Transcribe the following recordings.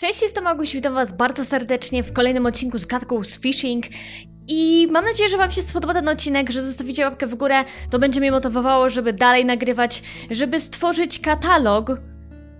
Cześć, jestem Aguś, witam was bardzo serdecznie w kolejnym odcinku z Gadką z Fishing. I mam nadzieję, że wam się spodoba ten odcinek, że zostawicie łapkę w górę, to będzie mnie motywowało, żeby dalej nagrywać, żeby stworzyć katalog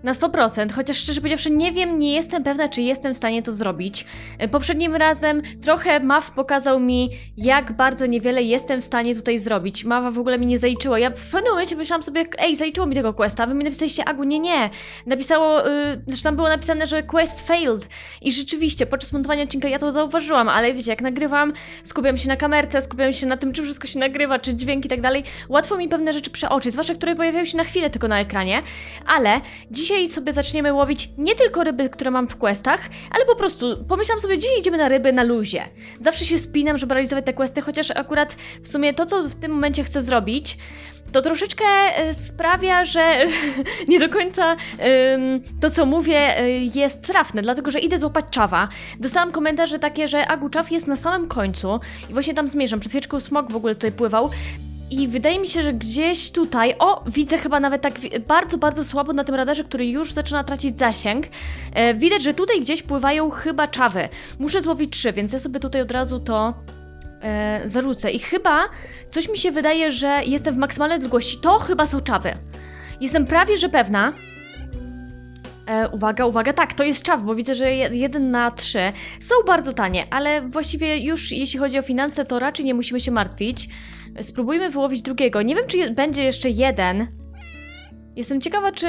na 100%, chociaż szczerze powiedziawszy nie wiem, nie jestem pewna, czy jestem w stanie to zrobić. E, Poprzednim razem trochę Maw pokazał mi, jak bardzo niewiele jestem w stanie tutaj zrobić. Mawa w ogóle mi nie zaliczyła. Ja w pewnym momencie myślałam sobie, ej, zaliczyło mi tego questa, wy mi napisaliście, Agu, nie, nie. Napisało, yy, tam było napisane, że quest failed. I rzeczywiście, podczas montowania odcinka ja to zauważyłam, ale wiecie, jak nagrywam, skupiam się na kamerce, skupiam się na tym, czy wszystko się nagrywa, czy dźwięk i tak dalej. Łatwo mi pewne rzeczy przeoczyć, zwłaszcza które pojawiają się na chwilę tylko na ekranie. Ale dzisiaj sobie zaczniemy łowić nie tylko ryby, które mam w questach, ale po prostu pomyślałam sobie, dzisiaj idziemy na ryby na luzie. Zawsze się spinam, żeby realizować te questy, chociaż akurat w sumie to, co w tym momencie chcę zrobić, to troszeczkę e, sprawia, że nie do końca to, co mówię, y, jest trafne, dlatego że idę złapać czawa. Dostałam komentarze takie, że Agu czaw jest na samym końcu i właśnie tam zmierzam. Przed chwileczką smok w ogóle tutaj pływał. I wydaje mi się, że gdzieś tutaj, o, widzę chyba nawet tak bardzo, bardzo słabo na tym radarze, który już zaczyna tracić zasięg. E, widać, że tutaj gdzieś pływają chyba czawy. Muszę złowić trzy, więc ja sobie tutaj od razu to e, zarzucę. I chyba coś mi się wydaje, że jestem w maksymalnej długości. To chyba są czawy. Jestem prawie, że pewna. E, uwaga, uwaga, tak, to jest czaw, bo widzę, że je- jeden na trzy są bardzo tanie, ale właściwie już jeśli chodzi o finanse, to raczej nie musimy się martwić. Spróbujmy wyłowić drugiego. Nie wiem, czy je, będzie jeszcze jeden. Jestem ciekawa, czy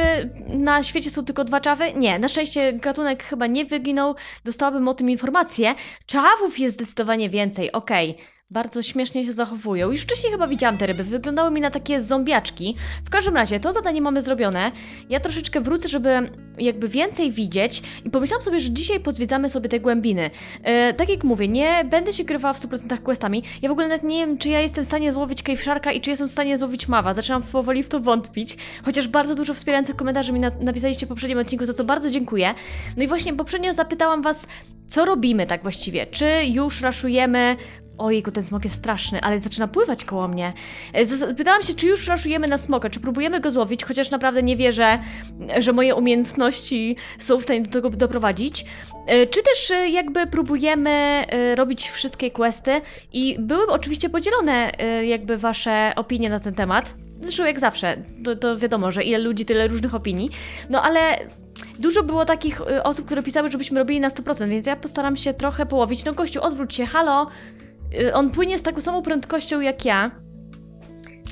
na świecie są tylko dwa czawy? Nie, na szczęście gatunek chyba nie wyginął. Dostałabym o tym informację. Czawów jest zdecydowanie więcej, okej. Bardzo śmiesznie się zachowują. Już wcześniej chyba widziałam te ryby, wyglądały mi na takie zombiaczki. W każdym razie, to zadanie mamy zrobione. Ja troszeczkę wrócę, żeby jakby więcej widzieć i pomyślałam sobie, że dzisiaj pozwiedzamy sobie te głębiny. E, tak jak mówię, nie będę się grywała w 100% questami. Ja w ogóle nawet nie wiem, czy ja jestem w stanie złowić Cave Sharka i czy jestem w stanie złowić Mawa. Zaczynam powoli w to wątpić, chociaż bardzo dużo wspierających komentarzy mi na napisaliście w poprzednim odcinku, za co bardzo dziękuję. No i właśnie poprzednio zapytałam was, co robimy tak właściwie? Czy już raszujemy Ojejku, ten smok jest straszny, ale zaczyna pływać koło mnie. E, Pytałam się, czy już raszujemy na smoka, czy próbujemy go złowić, chociaż naprawdę nie wierzę, że moje umiejętności są w stanie do tego doprowadzić. E, Czy też e, jakby próbujemy robić wszystkie questy i były oczywiście podzielone jakby wasze opinie na ten temat. Zresztą jak zawsze, to, to wiadomo, że ile ludzi, tyle różnych opinii. No ale Dużo było takich osób, które pisały, żebyśmy robili na 100%, więc ja postaram się trochę połowić. No gościu, odwróć się, halo! Y, On płynie z taką samą prędkością jak ja.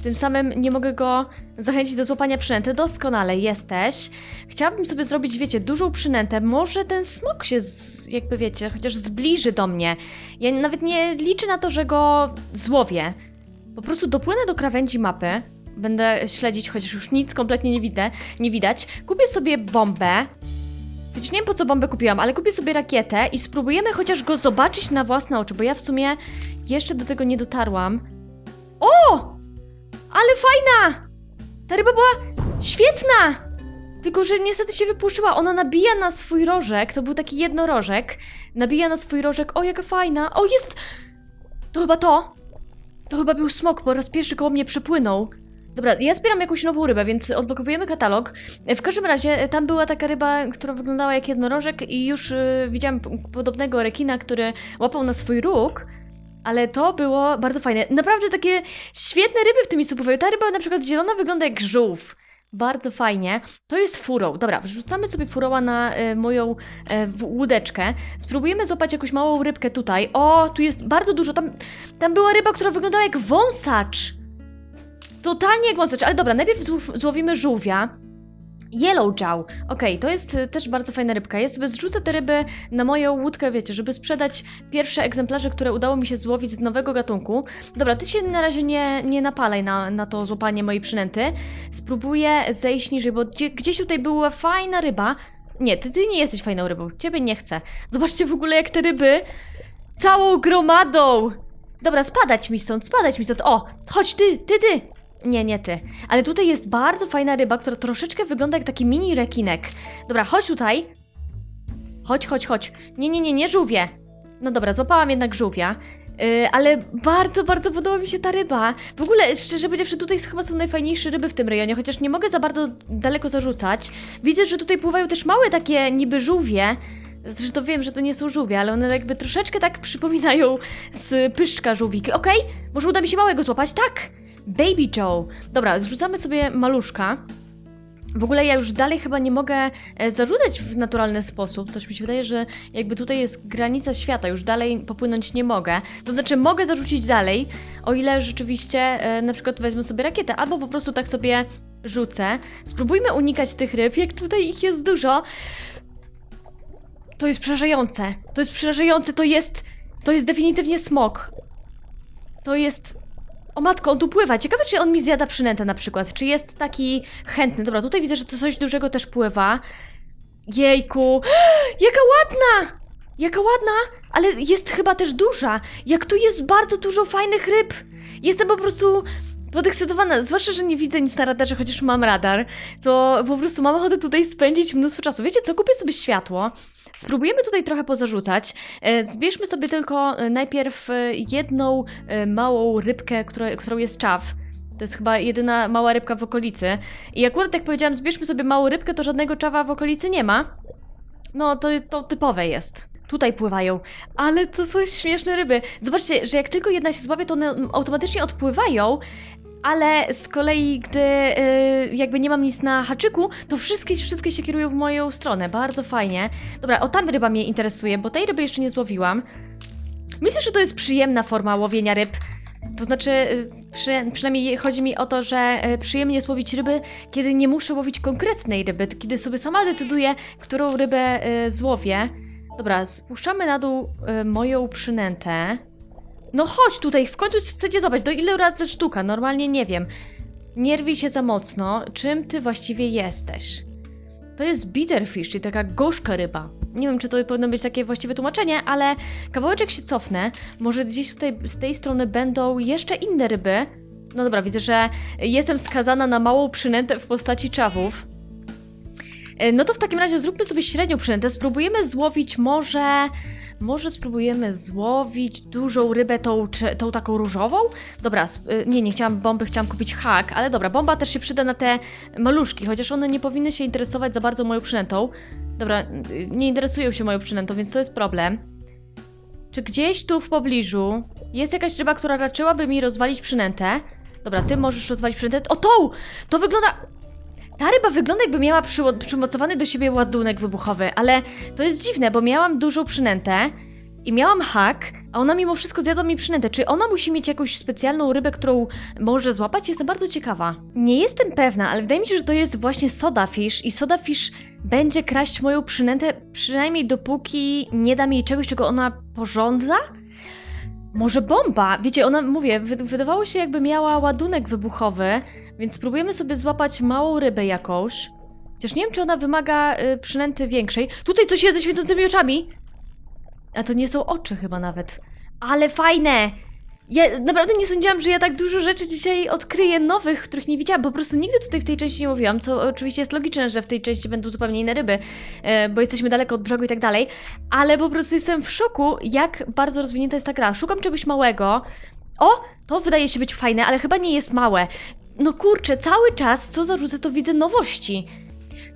Tym samym nie mogę go zachęcić do złapania przynęty. Doskonale jesteś. Chciałabym sobie zrobić, wiecie, dużą przynętę. Może ten smok się, z, jakby wiecie, chociaż zbliży do mnie. Ja nawet nie liczę na to, że go złowię. Po prostu dopłynę do krawędzi mapy. Będę śledzić, chociaż już nic kompletnie nie widzę, nie widać. Kupię sobie bombę. Choć nie wiem po co bombę kupiłam, ale kupię sobie rakietę i spróbujemy chociaż go zobaczyć na własne oczy, bo ja w sumie jeszcze do tego nie dotarłam. O! Ale fajna! Ta ryba była świetna! Tylko, że niestety się wypuszczyła. Ona nabija na swój rożek. To był taki jednorożek. Nabija na swój rożek. O, jaka fajna. O, jest! To chyba to. To chyba był smok, po raz pierwszy koło mnie przepłynął. Dobra, ja zbieram jakąś nową rybę, więc odblokowujemy katalog. W każdym razie e, tam była taka ryba, która wyglądała jak jednorożek i już y, widziałam p- podobnego rekina, który łapał na swój róg. Ale to było bardzo fajne. Naprawdę takie świetne ryby w tym miejscu pływają. Ta ryba na przykład zielona wygląda jak żółw. Bardzo fajnie. To jest furą. Dobra, wrzucamy sobie furoła na e, moją e, w- łódeczkę. Spróbujemy złapać jakąś małą rybkę tutaj. O, tu jest bardzo dużo. Tam, tam była ryba, która wyglądała jak wąsacz. Totalnie jak wąsacz. Ale dobra, najpierw złowimy żółwia. Yellow Jaw. Okej, to jest y, też bardzo fajna rybka. Ja sobie zrzucę te ryby na moją łódkę, wiecie, żeby sprzedać pierwsze egzemplarze, które udało mi się złowić z nowego gatunku. Dobra, ty się na razie nie, nie napalaj na, na to złapanie mojej przynęty. Spróbuję zejść niżej, bo gdzie, gdzieś tutaj była fajna ryba. Nie, ty, ty nie jesteś fajną rybą. Ciebie nie chcę. Zobaczcie w ogóle, jak te ryby całą gromadą. Dobra, spadać mi stąd, spadać mi stąd. O, chodź ty, ty, ty. Nie, nie ty. Ale tutaj jest bardzo fajna ryba, która troszeczkę wygląda jak taki mini rekinek. Dobra, chodź tutaj. Chodź, chodź, chodź. Nie, nie, nie, nie żółwie. No dobra, złapałam jednak żółwia. Yy, ale bardzo, bardzo podoba mi się ta ryba. W ogóle, szczerze powiedziawszy, tutaj chyba są najfajniejsze ryby w tym rejonie, chociaż nie mogę za bardzo daleko zarzucać. Widzę, że tutaj pływają też małe takie niby żółwie. Zresztą to wiem, że to nie są żółwie, ale one jakby troszeczkę tak przypominają z pyszczka żółwiki. Okej, może uda mi się małego złapać? Tak! Baby Joe. Dobra, zrzucamy sobie maluszka. W ogóle ja już dalej chyba nie mogę e, zarzucać w naturalny sposób. Coś mi się wydaje, że jakby tutaj jest granica świata, już dalej popłynąć nie mogę. To znaczy mogę zarzucić dalej, o ile rzeczywiście e, na przykład wezmę sobie rakietę, albo po prostu tak sobie rzucę. Spróbujmy unikać tych ryb, jak tutaj ich jest dużo. To jest przerażające. To jest przerażające, to jest... To jest definitywnie smok. To jest... O matko, on tu pływa. Ciekawe, czy on mi zjada przynętę na przykład. Czy jest taki chętny. Dobra, tutaj widzę, że to coś dużego też pływa. Jejku. Jaka ładna! Jaka ładna, ale jest chyba też duża. Jak tu jest bardzo dużo fajnych ryb. Jestem po prostu podekscytowana. Zwłaszcza, że nie widzę nic na radarze, chociaż mam radar. To po prostu mam ochotę tutaj spędzić mnóstwo czasu. Wiecie co? Kupię sobie światło. Spróbujemy tutaj trochę pozarzucać. E, Zbierzmy sobie tylko e, najpierw e, jedną małą rybkę, którą jest czaw. To jest chyba jedyna mała rybka w okolicy. I akurat jak powiedziałam, zbierzmy sobie małą rybkę, to żadnego czawa w okolicy nie ma. No, to, to typowe jest. Tutaj pływają, ale to są śmieszne ryby. Zobaczcie, że jak tylko jedna się złapie, to one automatycznie odpływają, ale z kolei, gdy y, jakby nie mam nic na haczyku, to wszystkie, wszystkie się kierują w moją stronę. Bardzo fajnie. Dobra, o tam ryba mnie interesuje, bo tej ryby jeszcze nie złowiłam. Myślę, że to jest przyjemna forma łowienia ryb. To znaczy, y, przy, przynajmniej chodzi mi o to, że y, przyjemnie jest łowić ryby, kiedy nie muszę łowić konkretnej ryby, kiedy sobie sama decyduję, którą rybę złowię. Dobra, spuszczamy na dół y, moją przynętę. No chodź tutaj, w końcu chcecie złapać. Do ile razy sztuka? Normalnie nie wiem. Nie rwij się za mocno. Czym ty właściwie jesteś? To jest bitterfish, czyli taka gorzka ryba. Nie wiem, czy to powinno być takie właściwe tłumaczenie, ale kawałeczek się cofnę. Może gdzieś tutaj z tej strony będą jeszcze inne ryby. No dobra, widzę, że jestem skazana na małą przynętę w postaci czawów. E, No to w takim razie zróbmy sobie średnią przynętę. Spróbujemy złowić może... Może spróbujemy złowić dużą rybę, tą, tą taką różową? Dobra, y, nie, nie chciałam bomby, chciałam kupić hak, ale dobra, bomba też się przyda na te maluszki, chociaż one nie powinny się interesować za bardzo moją przynętą. Dobra, y, nie interesują się moją przynętą, więc to jest problem. Czy gdzieś tu w pobliżu jest jakaś ryba, która raczyłaby mi rozwalić przynętę? Dobra, ty możesz rozwalić przynętę. O, tą! To wygląda... Ta ryba wygląda jakby miała przymocowany do siebie ładunek wybuchowy, ale to jest dziwne, bo miałam dużą przynętę i miałam hak, a ona mimo wszystko zjadła mi przynętę. Czy ona musi mieć jakąś specjalną rybę, którą może złapać? Jestem bardzo ciekawa. Nie jestem pewna, ale wydaje mi się, że to jest właśnie sodafish i sodafish będzie kraść moją przynętę przynajmniej dopóki nie dam jej czegoś, czego ona pożąda? Może bomba? Wiecie, ona, mówię, wy, wydawało się jakby miała ładunek wybuchowy, więc spróbujemy sobie złapać małą rybę jakąś. Chociaż nie wiem, czy ona wymaga y, przynęty większej. Tutaj coś jest ze świecącymi oczami! A to nie są oczy chyba nawet. Ale fajne! Ja naprawdę nie sądziłam, że ja tak dużo rzeczy dzisiaj odkryję nowych, których nie widziałam. Po prostu nigdy tutaj w tej części nie mówiłam, co oczywiście jest logiczne, że w tej części będą zupełnie inne ryby, e, bo jesteśmy daleko od brzegu i tak dalej. Ale po prostu jestem w szoku, jak bardzo rozwinięta jest ta gra. Szukam czegoś małego. O, to wydaje się być fajne, ale chyba nie jest małe. No kurczę, cały czas co zarzucę, to widzę nowości.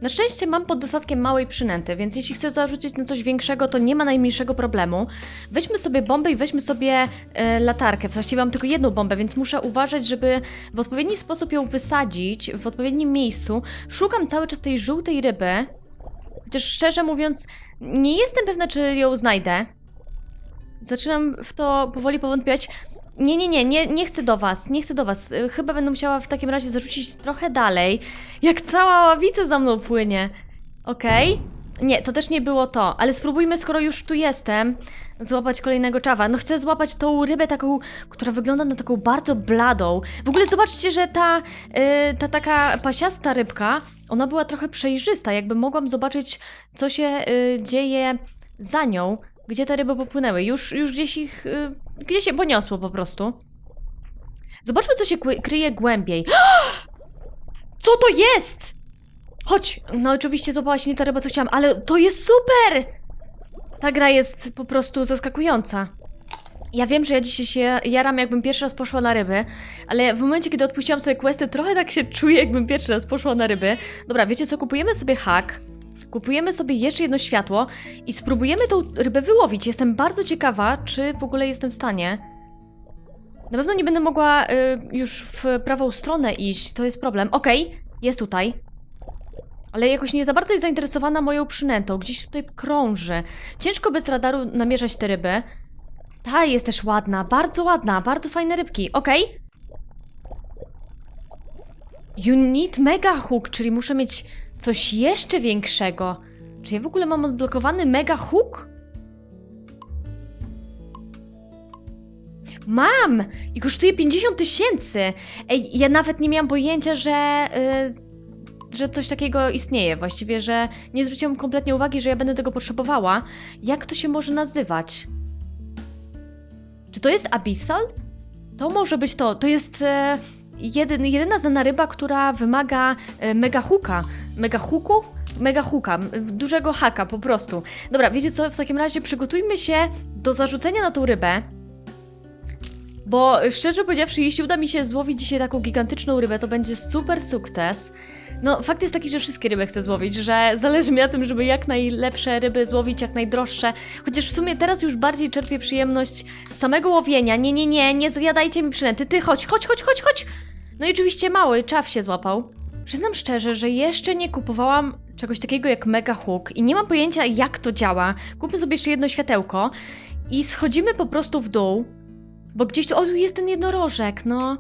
Na szczęście mam pod dostatkiem małej przynęty, więc jeśli chcę zarzucić na coś większego, to nie ma najmniejszego problemu. Weźmy sobie bombę i weźmy sobie e, latarkę. Właściwie mam tylko jedną bombę, więc muszę uważać, żeby w odpowiedni sposób ją wysadzić w odpowiednim miejscu. Szukam cały czas tej żółtej ryby. Chociaż szczerze mówiąc, nie jestem pewna, czy ją znajdę. Zaczynam w to powoli powątpiać. Nie, nie, nie, nie, nie chcę do was, nie chcę do was. Y, Chyba będę musiała w takim razie zarzucić trochę dalej. Jak cała ławica za mną płynie. Okej? Nie, to też nie było to, ale spróbujmy, skoro już tu jestem, złapać kolejnego czawa. No chcę złapać tą rybę taką, która wygląda na taką bardzo bladą. W ogóle zobaczcie, że ta, y, ta taka pasiasta rybka, ona była trochę przejrzysta, jakby mogłam zobaczyć, co się y, dzieje za nią, gdzie te ryby popłynęły. Już, już gdzieś ich, y, gdzieś się poniosło po prostu. Zobaczmy, co się kryje głębiej. Co to jest? Chodź! No oczywiście złapałaś nie ta ryba, co chciałam, ale to jest super! Ta gra jest po prostu zaskakująca. Ja wiem, że ja dzisiaj się jaram, jakbym pierwszy raz poszła na ryby, ale w momencie, kiedy odpuściłam sobie questy, trochę tak się czuję, jakbym pierwszy raz poszła na ryby. Dobra, wiecie co, kupujemy sobie hak. Kupujemy sobie jeszcze jedno światło i spróbujemy tą rybę wyłowić. Jestem bardzo ciekawa, czy w ogóle jestem w stanie. Na pewno nie będę mogła y, już w prawą stronę iść, to jest problem. Okej, jest tutaj. Ale jakoś nie za bardzo jest zainteresowana moją przynętą. Gdzieś tutaj krąży. Ciężko bez radaru namierzać te ryby. Ta jest też ładna, bardzo ładna, bardzo fajne rybki. Okej. You need mega hook, czyli muszę mieć coś jeszcze większego. Czy ja w ogóle mam odblokowany mega hook? Mam! I kosztuje 50 tysięcy! Ej, ja nawet nie miałam pojęcia, że... y, że coś takiego istnieje. Właściwie, że nie zwróciłam kompletnie uwagi, że ja będę tego potrzebowała. Jak to się może nazywać? Czy to jest Abyssal? To może być to. To jest e, jedyn, jedyna znana ryba, która wymaga mega hooka. Mega hooku? Mega hooka, m, dużego haka po prostu. Dobra, wiecie co? W takim razie przygotujmy się do zarzucenia na tą rybę. Bo szczerze powiedziawszy, jeśli uda mi się złowić dzisiaj taką gigantyczną rybę, to będzie super sukces. No, fakt jest taki, że wszystkie ryby chcę złowić, że zależy mi na tym, żeby jak najlepsze ryby złowić, jak najdroższe. Chociaż w sumie teraz już bardziej czerpię przyjemność z samego łowienia. Nie, nie, nie, nie zjadajcie mi przynęty. Ty chodź, chodź, chodź, chodź, chodź! No i oczywiście mały, czaw się złapał. Przyznam szczerze, że jeszcze nie kupowałam czegoś takiego jak Mega Hook i nie mam pojęcia jak to działa. Kupmy sobie jeszcze jedno światełko i schodzimy po prostu w dół, bo gdzieś tu, o tu jest ten jednorożek, no.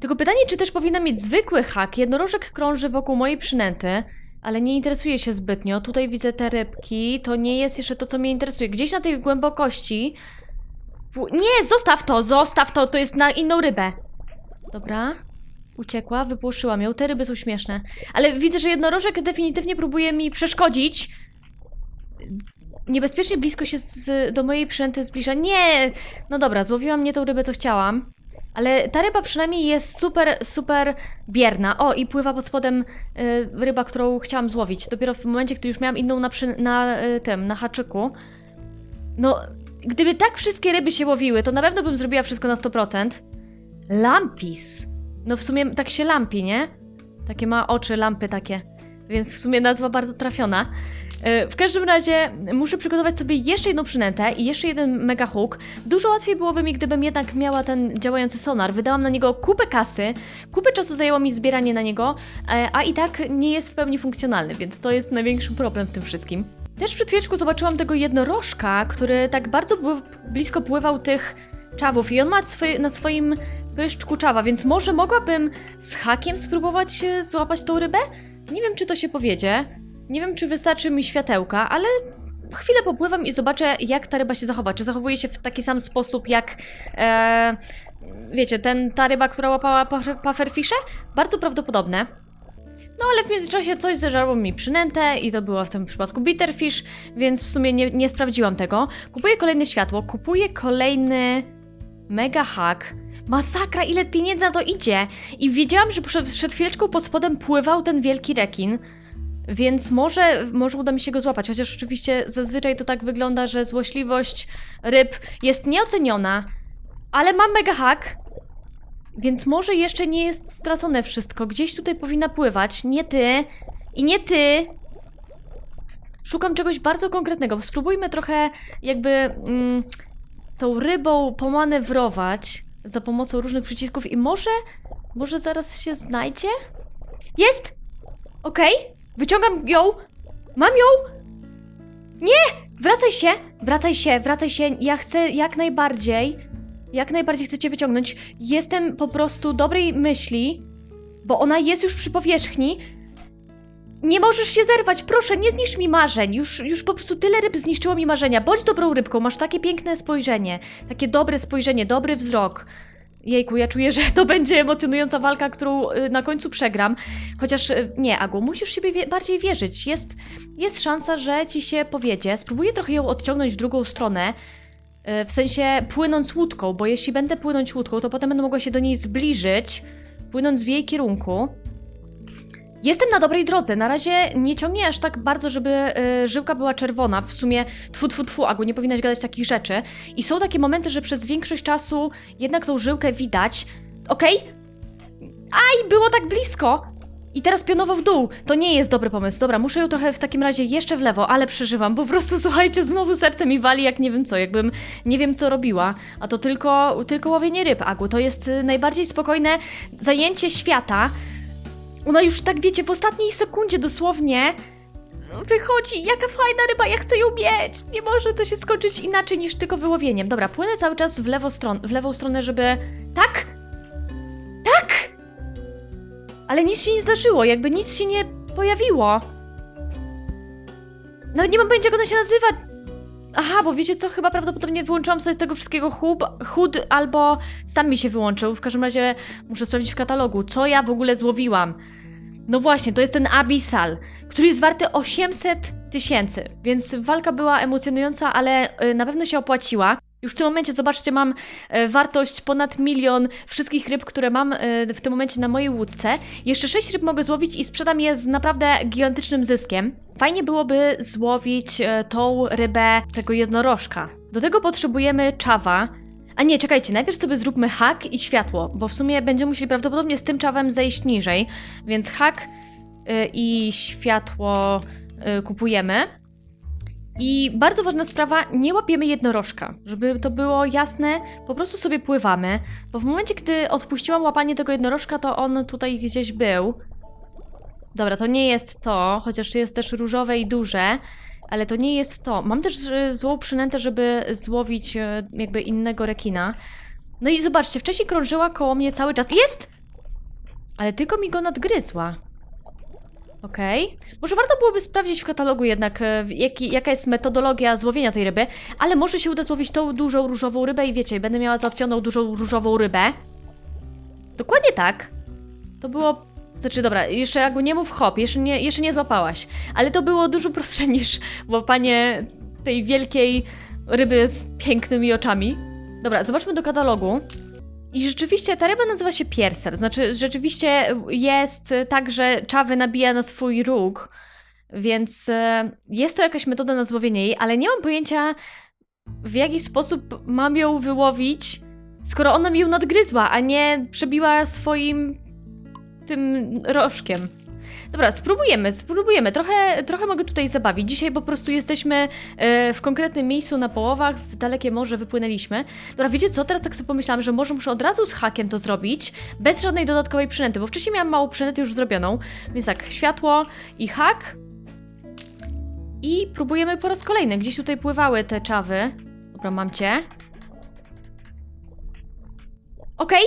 Tylko pytanie, czy też powinna mieć zwykły hak. Jednorożek krąży wokół mojej przynęty, ale nie interesuje się zbytnio. Tutaj widzę te rybki, to nie jest jeszcze to, co mnie interesuje. Gdzieś na tej głębokości... Nie, zostaw to, zostaw to, to jest na inną rybę. Dobra. Uciekła, wypłoszyłam ją. Te ryby są śmieszne. Ale widzę, że jednorożek definitywnie próbuje mi przeszkodzić. Niebezpiecznie blisko się z, do mojej przynęty zbliża. Nie! No dobra, złowiłam nie tą rybę, co chciałam. Ale ta ryba przynajmniej jest super, super bierna. O, i pływa pod spodem y, ryba, którą chciałam złowić. Dopiero w momencie, gdy już miałam inną na, przy, na y, tym, na haczyku. No, gdyby tak wszystkie ryby się łowiły, to na pewno bym zrobiła wszystko na 100%. Lampis. No w sumie tak się lampi, nie? Takie ma oczy, lampy takie. Więc w sumie nazwa bardzo trafiona. E, W każdym razie muszę przygotować sobie jeszcze jedną przynętę i jeszcze jeden mega hook. Dużo łatwiej byłoby mi, gdybym jednak miała ten działający sonar. Wydałam na niego kupę kasy, kupę czasu zajęło mi zbieranie na niego, e, a i tak nie jest w pełni funkcjonalny, więc to jest największy problem w tym wszystkim. Też przed chwileczką zobaczyłam tego jednorożka, który tak bardzo blisko pływał tych czawów i on ma na swoim pyszczku czawa, więc może mogłabym z hakiem spróbować e, złapać tą rybę? Nie wiem, czy to się powiedzie. Nie wiem, czy wystarczy mi światełka, ale chwilę popływam i zobaczę, jak ta ryba się zachowa. Czy zachowuje się w taki sam sposób jak. E, wiecie, ten, ta ryba, która łapała puffer- pufferfisze? Bardzo prawdopodobne. No ale w międzyczasie coś zeżarło mi przynętę i to było w tym przypadku bitterfish, więc w sumie nie, nie sprawdziłam tego. Kupuję kolejne światło, kupuję kolejny mega hack. Masakra, ile pieniędzy na to idzie! I wiedziałam, że przed, przed chwileczką pod spodem pływał ten wielki rekin. Więc może, może uda mi się go złapać, chociaż oczywiście zazwyczaj to tak wygląda, że złośliwość ryb jest nieoceniona, ale mam mega hack, więc może jeszcze nie jest stracone wszystko. Gdzieś tutaj powinna pływać. Nie ty i nie ty. Szukam czegoś bardzo konkretnego. Spróbujmy trochę jakby mm, tą rybą pomanewrować za pomocą różnych przycisków i może, może zaraz się znajdzie? Jest! Okej, wyciągam ją. Mam ją! Nie! Wracaj się! Wracaj się, wracaj się. Ja chcę jak najbardziej, jak najbardziej chcę cię wyciągnąć. Jestem po prostu dobrej myśli, bo ona jest już przy powierzchni. Nie możesz się zerwać, proszę, nie zniszcz mi marzeń. Już, już po prostu tyle ryb zniszczyło mi marzenia. Bądź dobrą rybką, masz takie piękne spojrzenie. Takie dobre spojrzenie, dobry wzrok. Jejku, ja czuję, że to będzie emocjonująca walka, którą y, na końcu przegram. Chociaż y, nie, Agu, musisz siebie wie bardziej wierzyć. Jest, jest szansa, że ci się powiedzie. Spróbuję trochę ją odciągnąć w drugą stronę. y, W sensie płynąc łódką, bo jeśli będę płynąć łódką, to potem będę mogła się do niej zbliżyć, płynąc w jej kierunku. Jestem na dobrej drodze. Na razie nie ciągnie aż tak bardzo, żeby y, żyłka była czerwona. W sumie tfu, tfu, tfu, Agu, nie powinnaś gadać takich rzeczy. I są takie momenty, że przez większość czasu jednak tą żyłkę widać. Okej? Aj, było tak blisko! I teraz pionowo w dół. To nie jest dobry pomysł. Dobra, muszę ją trochę w takim razie jeszcze w lewo, ale przeżywam. Po prostu słuchajcie, znowu serce mi wali jak nie wiem co, jakbym nie wiem co robiła. A to tylko, tylko łowienie ryb, Agu. To jest y, najbardziej spokojne zajęcie świata. Ona już tak wiecie, w ostatniej sekundzie dosłownie wychodzi. Jaka fajna ryba, ja chcę ją mieć. Nie może to się skończyć inaczej niż tylko wyłowieniem. Dobra, płynę cały czas w, lewo stron w lewą stronę, żeby... Tak! Tak! Ale nic się nie zdarzyło, jakby nic się nie pojawiło. Nawet nie mam pojęcia, jak ona się nazywa. Aha, bo wiecie co, chyba prawdopodobnie wyłączyłam sobie z tego wszystkiego hub, hud albo sam mi się wyłączył. W każdym razie muszę sprawdzić w katalogu, co ja w ogóle złowiłam. No właśnie, to jest ten Abyssal, który jest warty 800 tysięcy, więc walka była emocjonująca, ale y, na pewno się opłaciła. Już w tym momencie, zobaczcie, mam e, wartość ponad milion wszystkich ryb, które mam e, w tym momencie na mojej łódce. Jeszcze sześć ryb mogę złowić i sprzedam je z naprawdę gigantycznym zyskiem. Fajnie byłoby złowić e, tą rybę tego jednorożka. Do tego potrzebujemy czawa. A nie, czekajcie, najpierw sobie zróbmy hak i światło, bo w sumie będziemy musieli prawdopodobnie z tym czawem zejść niżej, więc hak i światło kupujemy. I bardzo ważna sprawa, nie łapiemy jednorożka. Żeby to było jasne, po prostu sobie pływamy, bo w momencie, gdy odpuściłam łapanie tego jednorożka, to on tutaj gdzieś był. Dobra, to nie jest to, chociaż jest też różowe i duże, ale to nie jest to. Mam też e, złą przynętę, żeby złowić e, jakby innego rekina. No i zobaczcie, wcześniej krążyła koło mnie cały czas. Jest! Ale tylko mi go nadgryzła. Okej. Może warto byłoby sprawdzić w katalogu jednak, e, jaki, jaka jest metodologia złowienia tej ryby, ale może się uda złowić tą dużą różową rybę i wiecie, będę miała załatwioną dużą różową rybę. Dokładnie tak. To było... Znaczy, dobra, jeszcze jakby nie mów hop, jeszcze nie, jeszcze nie złapałaś. Ale to było dużo prostsze niż łapanie tej wielkiej ryby z pięknymi oczami. Dobra, zobaczmy do katalogu. I rzeczywiście ta ryba nazywa się pierser. Znaczy, rzeczywiście jest tak, że czawy nabija na swój róg, więc e, jest to jakaś metoda na złowienie jej, ale nie mam pojęcia, w jaki sposób mam ją wyłowić, skoro ona mi ją nadgryzła, a nie przebiła swoim tym rożkiem. Dobra, spróbujemy, spróbujemy. Trochę, trochę mogę tutaj zabawić. Dzisiaj po prostu jesteśmy e, w konkretnym miejscu na połowach, w dalekie morze wypłynęliśmy. Dobra, wiecie co? Teraz tak sobie pomyślałam, że może muszę od razu z hakiem to zrobić, bez żadnej dodatkowej przynęty, bo wcześniej miałam małą przynętę już zrobioną. Więc tak, światło i hak. I próbujemy po raz kolejny. Gdzieś tutaj pływały te czawy. Dobra, mam cię. Okej.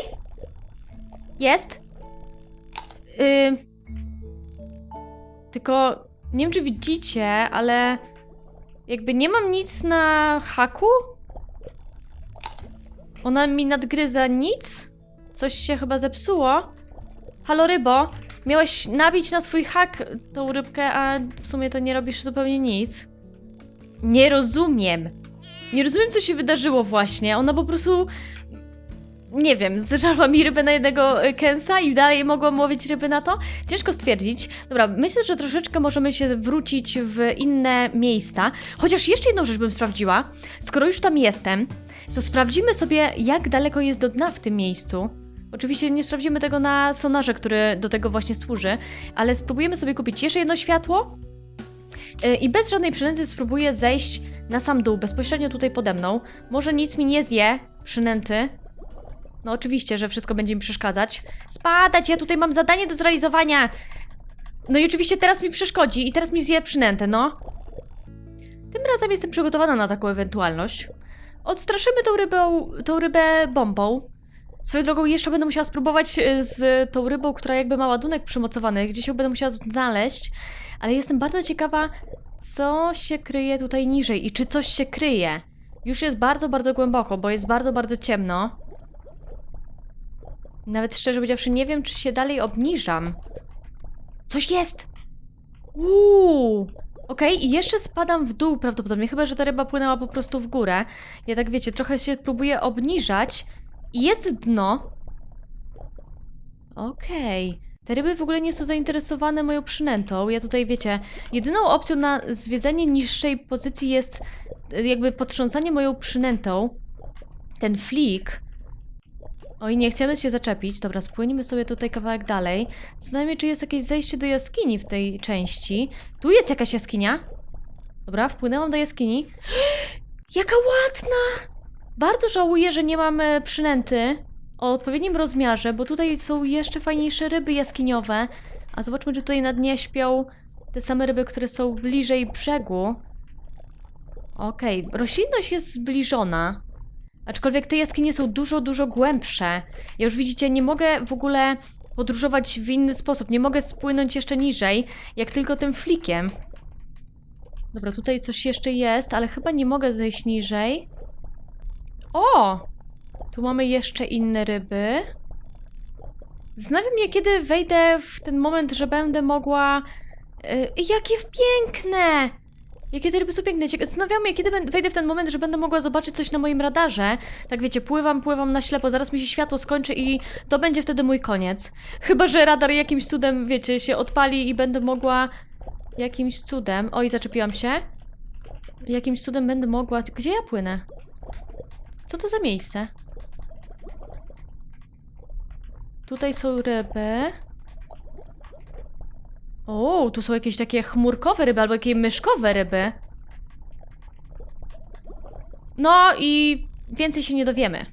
Jest. Yy... Tylko nie wiem, czy widzicie, ale jakby nie mam nic na haku. Ona mi nadgryza nic. Coś się chyba zepsuło. Halo rybo, miałeś nabić na swój hak tą rybkę, a w sumie to nie robisz zupełnie nic. Nie rozumiem. Nie rozumiem, co się wydarzyło właśnie. Ona po prostu nie wiem, zżarła mi rybę na jednego y, kęsa i dalej mogłam łowić ryby na to? Ciężko stwierdzić. Dobra, myślę, że troszeczkę możemy się wrócić w inne miejsca. Chociaż jeszcze jedną rzecz bym sprawdziła. Skoro już tam jestem, to sprawdzimy sobie, jak daleko jest do dna w tym miejscu. Oczywiście nie sprawdzimy tego na sonarze, który do tego właśnie służy, ale spróbujemy sobie kupić jeszcze jedno światło y, i bez żadnej przynęty spróbuję zejść na sam dół, bezpośrednio tutaj pode mną. Może nic mi nie zje przynęty, no oczywiście, że wszystko będzie mi przeszkadzać. Spadać, ja tutaj mam zadanie do zrealizowania. No i oczywiście teraz mi przeszkodzi i teraz mi zje przynętę, no. Tym razem jestem przygotowana na taką ewentualność. Odstraszymy tą rybę, tą rybę bombą. Swoją drogą jeszcze będę musiała spróbować e, z tą rybą, która jakby ma ładunek przymocowany, gdzieś ją będę musiała znaleźć, ale jestem bardzo ciekawa, co się kryje tutaj niżej i czy coś się kryje. Już jest bardzo, bardzo głęboko, bo jest bardzo, bardzo ciemno. Nawet szczerze powiedziawszy, nie wiem, czy się dalej obniżam. Coś jest! Uuu! Okej, i jeszcze spadam w dół prawdopodobnie, chyba że ta ryba płynęła po prostu w górę. Ja tak wiecie, trochę się próbuję obniżać i jest dno. Okej. Te ryby w ogóle nie są zainteresowane moją przynętą. Ja tutaj, wiecie, jedyną opcją na zwiedzenie niższej pozycji jest y, jakby potrząsanie moją przynętą. Ten flik. Oj, nie chcemy się zaczepić. Dobra, spłynimy sobie tutaj kawałek dalej. Zastanawiam czy jest jakieś zejście do jaskini w tej części. Tu jest jakaś jaskinia. Dobra, wpłynęłam do jaskini. Jaka ładna! Bardzo żałuję, że nie mam e, przynęty o odpowiednim rozmiarze, bo tutaj są jeszcze fajniejsze ryby jaskiniowe. A zobaczmy, czy tutaj na dnie śpią te same ryby, które są bliżej brzegu. Okej, roślinność jest zbliżona. Aczkolwiek te jaskinie są dużo, dużo głębsze. Ja już widzicie, nie mogę w ogóle podróżować w inny sposób. Nie mogę spłynąć jeszcze niżej, jak tylko tym flikiem. Dobra, tutaj coś jeszcze jest, ale chyba nie mogę zejść niżej. O! Tu mamy jeszcze inne ryby. Zastanawiam mnie, kiedy wejdę w ten moment, że będę mogła... Yy, jakie piękne! Jakie te ryby są piękne. Zastanawiam mnie, kiedy wejdę w ten moment, że będę mogła zobaczyć coś na moim radarze. Tak wiecie, pływam, pływam na ślepo, zaraz mi się światło skończy i to będzie wtedy mój koniec. Chyba, że radar jakimś cudem, wiecie, się odpali i będę mogła... Jakimś cudem... Oj, zaczepiłam się. Jakimś cudem będę mogła... Gdzie ja płynę? Co to za miejsce? Tutaj są ryby. O, tu są jakieś takie chmurkowe ryby albo jakieś myszkowe ryby. No i więcej się nie dowiemy.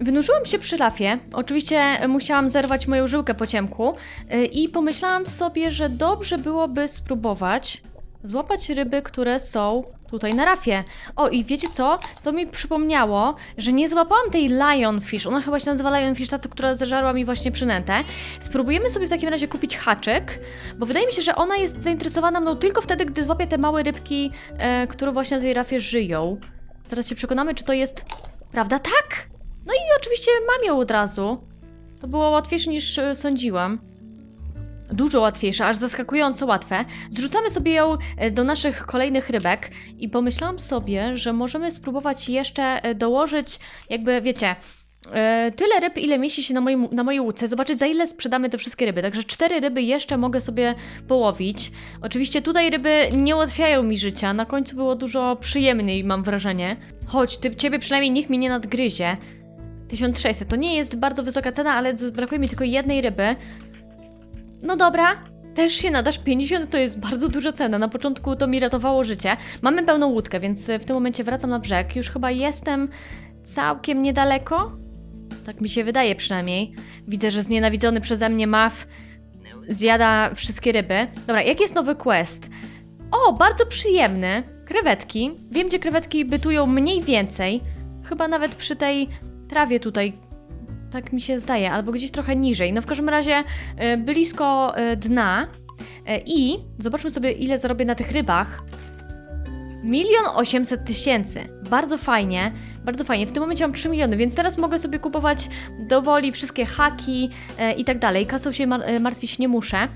Wynurzyłam się przy rafie. Oczywiście musiałam zerwać moją żyłkę po ciemku yy, i pomyślałam sobie, że dobrze byłoby spróbować złapać ryby, które są tutaj na rafie. O, i wiecie co? To mi przypomniało, że nie złapałam tej lionfish. Ona chyba się nazywa lionfish, ta, która zeżarła mi właśnie przynętę. Spróbujemy sobie w takim razie kupić haczyk, bo wydaje mi się, że ona jest zainteresowana mną tylko wtedy, gdy złapie te małe rybki, e, które właśnie na tej rafie żyją. Zaraz się przekonamy, czy to jest prawda. Tak! No i oczywiście mam ją od razu. To było łatwiejsze niż e, sądziłam. Dużo łatwiejsze, aż zaskakująco łatwe. Zrzucamy sobie ją e, do naszych kolejnych rybek i pomyślałam sobie, że możemy spróbować jeszcze e, dołożyć, jakby wiecie, e, tyle ryb, ile mieści się na, moim, na mojej łódce, zobaczyć za ile sprzedamy te wszystkie ryby. Także cztery ryby jeszcze mogę sobie połowić. Oczywiście tutaj ryby nie ułatwiają mi życia, na końcu było dużo przyjemniej, mam wrażenie. Chodź, ty, ciebie przynajmniej nikt mnie nie nadgryzie. 1600 to nie jest bardzo wysoka cena, ale brakuje mi tylko jednej ryby. No dobra, też się nadasz. 50 to jest bardzo duża cena. Na początku to mi ratowało życie. Mamy pełną łódkę, więc w tym momencie wracam na brzeg. Już chyba jestem całkiem niedaleko. Tak mi się wydaje przynajmniej. Widzę, że znienawidzony przeze mnie Maw zjada wszystkie ryby. Dobra, jaki jest nowy quest? O, bardzo przyjemny. Krewetki. Wiem, gdzie krewetki bytują mniej więcej. Chyba nawet przy tej trawie tutaj tak mi się zdaje, albo gdzieś trochę niżej. No w każdym razie e, blisko e, dna. E, I zobaczmy sobie, ile zarobię na tych rybach. Milion osiemset tysięcy. Bardzo fajnie, bardzo fajnie. W tym momencie mam 3 miliony, więc teraz mogę sobie kupować dowoli wszystkie haki i tak dalej. Kasą się mar martwić nie muszę.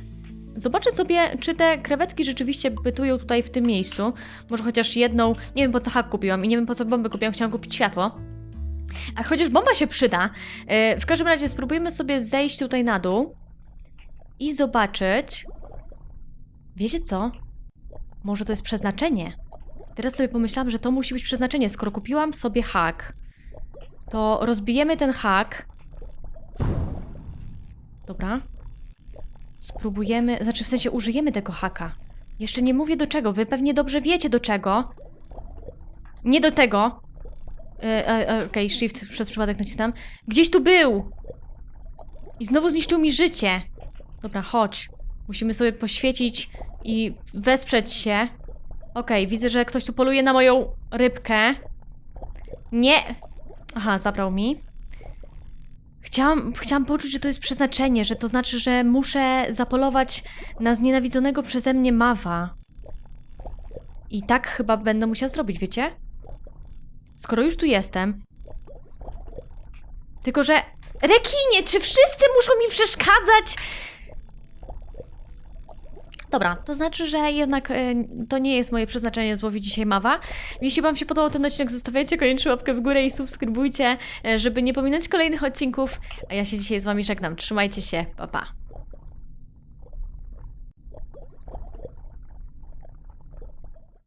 Zobaczę sobie, czy te krewetki rzeczywiście bytują tutaj w tym miejscu. Może chociaż jedną. Nie wiem po co hak kupiłam i nie wiem po co bombę kupiłam. Chciałam kupić światło. A chociaż bomba się przyda, e, w każdym razie spróbujemy sobie zejść tutaj na dół i zobaczyć. Wiecie co? Może to jest przeznaczenie? Teraz sobie pomyślałam, że to musi być przeznaczenie. Skoro kupiłam sobie hak, to rozbijemy ten hak. Dobra. Spróbujemy, znaczy w sensie użyjemy tego haka. Jeszcze nie mówię do czego, wy pewnie dobrze wiecie do czego. Nie do tego. E, e, e, Okej, shift przez przypadek nacisnam. Gdzieś tu był! I znowu zniszczył mi życie. Dobra, chodź. Musimy sobie poświecić i wesprzeć się. Okej, widzę, że ktoś tu poluje na moją rybkę. Nie! Aha, zabrał mi. Chciałam, chciałam poczuć, że to jest przeznaczenie, że to znaczy, że muszę zapolować na znienawidzonego przeze mnie mawa. I tak chyba będę musiała zrobić, wiecie? Skoro już tu jestem. Tylko, że. Rekinie, czy wszyscy muszą mi przeszkadzać? Dobra, to znaczy, że jednak e, to nie jest moje przeznaczenie złowić dzisiaj mawa. Jeśli Wam się podobał ten odcinek, zostawiajcie koniecznie łapkę w górę i subskrybujcie, e, żeby nie pominąć kolejnych odcinków. A ja się dzisiaj z Wami żegnam. Trzymajcie się, pa pa.